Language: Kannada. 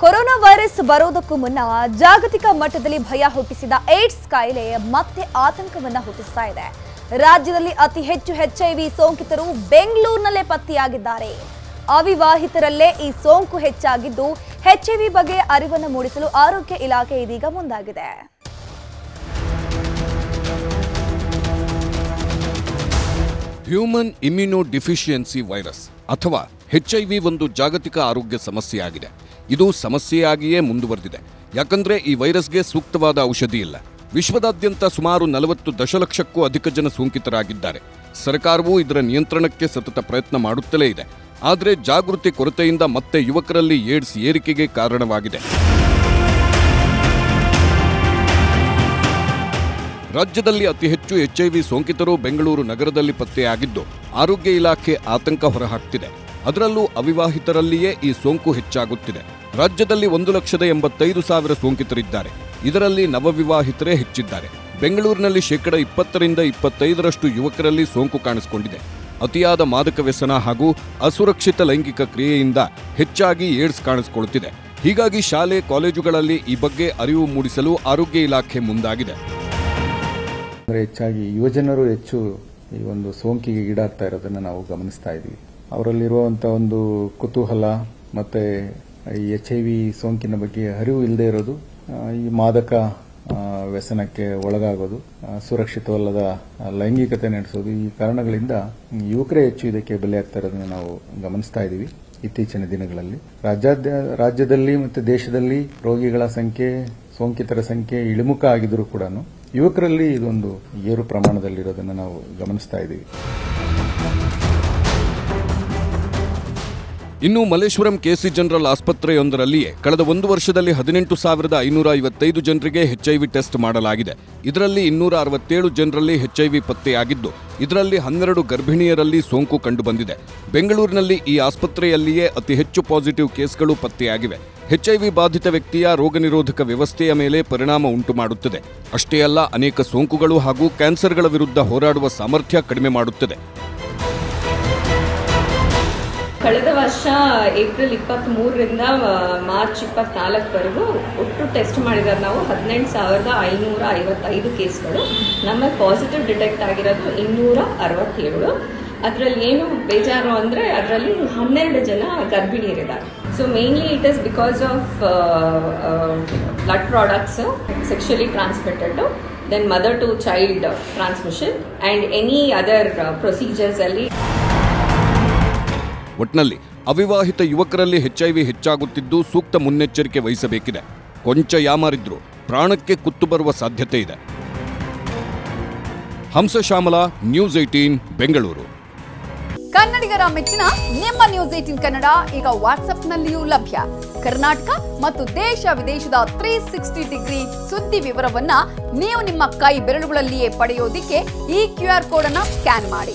ಕೊರೋನಾ ವೈರಸ್ ಬರೋದಕ್ಕೂ ಮುನ್ನ ಜಾಗತಿಕ ಮಟ್ಟದಲ್ಲಿ ಭಯ ಹುಟ್ಟಿಸಿದ ಏಡ್ಸ್ ಕಾಯಿಲೆ ಮತ್ತೆ ಆತಂಕವನ್ನ ಹುಟ್ಟಿಸ್ತಾ ಇದೆ. ರಾಜ್ಯದಲ್ಲಿ ಅತಿ ಹೆಚ್ಚು ಎಚ್ಐವಿ ಸೋಂಕಿತರು ಬೆಂಗಳೂರಿನಲ್ಲೇ ಪತ್ತೆಯಾಗಿದ್ದಾರೆ. ಅವಿವಾಹಿತರಲ್ಲೇ ಈ ಸೋಂಕು ಹೆಚ್ಚಾಗಿದ್ದು ಎಚ್ಐವಿ ಬಗ್ಗೆ ಅರಿವನ್ನು ಮೂಡಿಸಲು ಆರೋಗ್ಯ ಇಲಾಖೆ ಇದೀಗ ಮುಂದಾಗಿದೆ. ಹ್ಯೂಮನ್ ಇಮ್ಯುನೋ ಡಿಫಿಷಿಯನ್ಸಿ ವೈರಸ್ ಅಥವಾ ಎಚ್ಐವಿ ಒಂದು ಜಾಗತಿಕ ಆರೋಗ್ಯ ಸಮಸ್ಯೆಯಾಗಿದೆ. ಇದು ಸಮಸ್ಯೆಯಾಗಿಯೇ ಮುಂದುವರೆದಿದೆ. ಯಾಕಂದ್ರೆ ಈ ವೈರಸ್ಗೆ ಸೂಕ್ತವಾದ ಔಷಧಿ ಇಲ್ಲ. ವಿಶ್ವದಾದ್ಯಂತ ಸುಮಾರು ನಲವತ್ತು ದಶಲಕ್ಷಕ್ಕೂ ಅಧಿಕ ಜನ ಸೋಂಕಿತರಾಗಿದ್ದಾರೆ. ಸರ್ಕಾರವು ಇದರ ನಿಯಂತ್ರಣಕ್ಕೆ ಸತತ ಪ್ರಯತ್ನ ಮಾಡುತ್ತಲೇ ಇದೆ. ಆದರೆ ಜಾಗೃತಿ ಕೊರತೆಯಿಂದ ಮತ್ತೆ ಯುವಕರಲ್ಲಿ ಏಡ್ಸ್ ಏರಿಕೆಗೆ ಕಾರಣವಾಗಿದೆ. ರಾಜ್ಯದಲ್ಲಿ ಅತಿ ಹೆಚ್ಚು ಎಚ್ಐವಿ ಸೋಂಕಿತರು ಬೆಂಗಳೂರು ನಗರದಲ್ಲಿ ಪತ್ತೆಯಾಗಿದ್ದು, ಆರೋಗ್ಯ ಇಲಾಖೆ ಆತಂಕ ಹೊರಹಾಕ್ತಿದೆ. ಅದರಲ್ಲೂ ಅವಿವಾಹಿತರಲ್ಲಿಯೇ ಈ ಸೋಂಕು ಹೆಚ್ಚಾಗುತ್ತಿದೆ. ರಾಜ್ಯದಲ್ಲಿ ಒಂದು ಲಕ್ಷದ ಎಂಬತ್ತೈದು ಸಾವಿರ ಸೋಂಕಿತರಿದ್ದಾರೆ. ಇದರಲ್ಲಿ ನವವಿವಾಹಿತರೇ ಹೆಚ್ಚಿದ್ದಾರೆ. ಬೆಂಗಳೂರಿನಲ್ಲಿ ಶೇಕಡ ಇಪ್ಪತ್ತರಿಂದ ಇಪ್ಪತ್ತೈದರಷ್ಟು ಯುವಕರಲ್ಲಿ ಸೋಂಕು ಕಾಣಿಸಿಕೊಂಡಿದೆ. ಅತಿಯಾದ ಮಾದಕ ವ್ಯಸನ ಹಾಗೂ ಅಸುರಕ್ಷಿತ ಲೈಂಗಿಕ ಕ್ರಿಯೆಯಿಂದ ಹೆಚ್ಚಾಗಿ ಏಡ್ಸ್ ಕಾಣಿಸಿಕೊಳ್ಳುತ್ತಿದೆ. ಹೀಗಾಗಿ ಶಾಲೆ, ಕಾಲೇಜುಗಳಲ್ಲಿ ಈ ಬಗ್ಗೆ ಅರಿವು ಮೂಡಿಸಲು ಆರೋಗ್ಯ ಇಲಾಖೆ ಮುಂದಾಗಿದೆ. ಹೆಚ್ಚಾಗಿ ಯುವಜನರು ಹೆಚ್ಚು ಈ ಒಂದು ಸೋಂಕಿಗೆ ಈಡಾಗ್ತಾ ಇರೋದನ್ನ ನಾವು ಗಮನಿಸ್ತಾ ಇದ್ದೀವಿ. ಅವರಲ್ಲಿರುವಂಥ ಒಂದು ಕುತೂಹಲ ಮತ್ತೆ ಈ ಎಚ್ ಐ ವಿ ಸೋಂಕಿನ ಬಗ್ಗೆ ಅರಿವು ಇಲ್ಲದೆ ಇರೋದು ಈ ಮಾದಕ ವ್ಯಸನಕ್ಕೆ ಒಳಗಾಗೋದು ಸುರಕ್ಷಿತವಲ್ಲದ ಲೈಂಗಿಕತೆ ನಡೆಸೋದು ಈ ಕಾರಣಗಳಿಂದ ಯುವಕರೇ ಹೆಚ್ಚು ಇದಕ್ಕೆ ಬಲಿಯಾಗ್ತಾ ಇರೋದನ್ನು ನಾವು ಗಮನಿಸ್ತಾ ಇದ್ದೀವಿ ಇತ್ತೀಚಿನ ದಿನಗಳಲ್ಲಿ. ರಾಜ್ಯದಲ್ಲಿ ಮತ್ತು ದೇಶದಲ್ಲಿ ರೋಗಿಗಳ ಸಂಖ್ಯೆ, ಸೋಂಕಿತರ ಸಂಖ್ಯೆ ಇಳಿಮುಖ ಆಗಿದ್ರೂ ಕೂಡ ಯುವಕರಲ್ಲಿ ಇದೊಂದು ಏರು ಪ್ರಮಾಣದಲ್ಲಿರೋದನ್ನು ನಾವು ಗಮನಿಸ್ತಾ ಇದ್ದೀವಿ ಇನ್ನು ಮಲ್ಲೇಶ್ವರಂ ಕೆಸಿ ಜನರಲ್ ಆಸ್ಪತ್ರೆಯೊಂದರಲ್ಲಿಯೇ ಕಳೆದ ಒಂದು ವರ್ಷದಲ್ಲಿ ಹದಿನೆಂಟು ಸಾವಿರದ ಐನೂರ ಐವತ್ತೈದು ಜನರಿಗೆ ಹೆಚ್ಐವಿ ಟೆಸ್ಟ್ ಮಾಡಲಾಗಿದೆ. ಇದರಲ್ಲಿ ಇನ್ನೂರ ಅರವತ್ತೇಳು ಜನರಲ್ಲಿ ಹೆಚ್ಐವಿ ಪತ್ತೆಯಾಗಿದ್ದು, ಇದರಲ್ಲಿ ಹನ್ನೆರಡು ಗರ್ಭಿಣಿಯರಲ್ಲಿ ಸೋಂಕು ಕಂಡುಬಂದಿದೆ. ಬೆಂಗಳೂರಿನಲ್ಲಿ ಈ ಆಸ್ಪತ್ರೆಯಲ್ಲಿಯೇ ಅತಿ ಹೆಚ್ಚು ಪಾಸಿಟಿವ್ ಕೇಸ್ಗಳು ಪತ್ತೆಯಾಗಿವೆ. ಹೆಚ್ಐವಿ ಬಾಧಿತ ವ್ಯಕ್ತಿಯ ರೋಗನಿರೋಧಕ ವ್ಯವಸ್ಥೆಯ ಮೇಲೆ ಪರಿಣಾಮ ಉಂಟು ಮಾಡುತ್ತದೆ ಅಷ್ಟೇ ಅಲ್ಲ, ಅನೇಕ ಸೋಂಕುಗಳು ಹಾಗೂ ಕ್ಯಾನ್ಸರ್ಗಳ ವಿರುದ್ಧ ಹೋರಾಡುವ ಸಾಮರ್ಥ್ಯ ಕಡಿಮೆ ಮಾಡುತ್ತದೆ. ಕಳೆದ ವರ್ಷ ಏಪ್ರಿಲ್ ಇಪ್ಪತ್ತ್ ಮೂರರಿಂದ ಮಾರ್ಚ್ ಇಪ್ಪತ್ನಾಲ್ಕವರೆಗೂ ಒಟ್ಟು ಟೆಸ್ಟ್ ಮಾಡಿರೋದು ನಾವು ಹದಿನೆಂಟು ಸಾವಿರದ ಐನೂರ ಐವತ್ತೈದು ಕೇಸ್ಗಳು. ನಮ್ಮಲ್ಲಿ ಪಾಸಿಟಿವ್ ಡಿಟೆಕ್ಟ್ ಆಗಿರೋದು ಇನ್ನೂರ ಅರವತ್ತೇಳು ಅದರಲ್ಲಿ ಏನು ಬೇಜಾರು ಅಂದರೆ ಅದರಲ್ಲಿ ಹನ್ನೆರಡು ಜನ ಗರ್ಭಿಣಿಯರಿದ್ದಾರೆ. So mainly it is because of blood products sexually transmitted then mother to child transmission and any other procedures ಅಲ್ಲಿ ಒಟ್ನಲ್ಲಿ ಅವಿವಾಹಿತ ಯುವಕರಲ್ಲಿ ಹೆಚ್ಐವಿ ಹೆಚ್ಚಾಗುತ್ತಿದ್ದು ಸೂಕ್ತ ಮುನ್ನೆಚ್ಚರಿಕೆ ವಹಿಸಬೇಕಿದೆ. ಕೊಂಚ ಯಾಮಾರಿದ್ರು ಪ್ರಾಣಕ್ಕೆ ಕುತ್ತು ಬರುವ ಸಾಧ್ಯತೆ ಇದೆ. Hamsashyamala news eighteen Bengaluru. ಕನ್ನಡಿಗರ ಮೆಚ್ಚಿನ ನಿಮ್ಮ ನ್ಯೂಸ್ ಏಟೀನ್ ಕನ್ನಡ ಈಗ ವಾಟ್ಸ್ಆಪ್ನಲ್ಲಿಯೂ ಲಭ್ಯ. ಕರ್ನಾಟಕ ಮತ್ತು ದೇಶ ವಿದೇಶದ ತ್ರೀ ಸಿಕ್ಸ್ಟಿ ಡಿಗ್ರಿ ಸುದ್ದಿ ವಿವರವನ್ನ ನೀವು ನಿಮ್ಮ ಕೈ ಬೆರಳುಗಳಲ್ಲಿಯೇ ಪಡೆಯೋದಿಕ್ಕೆ ಈ ಕ್ಯೂ ಆರ್ ಕೋಡ್ ಅನ್ನ ಸ್ಕ್ಯಾನ್ ಮಾಡಿ.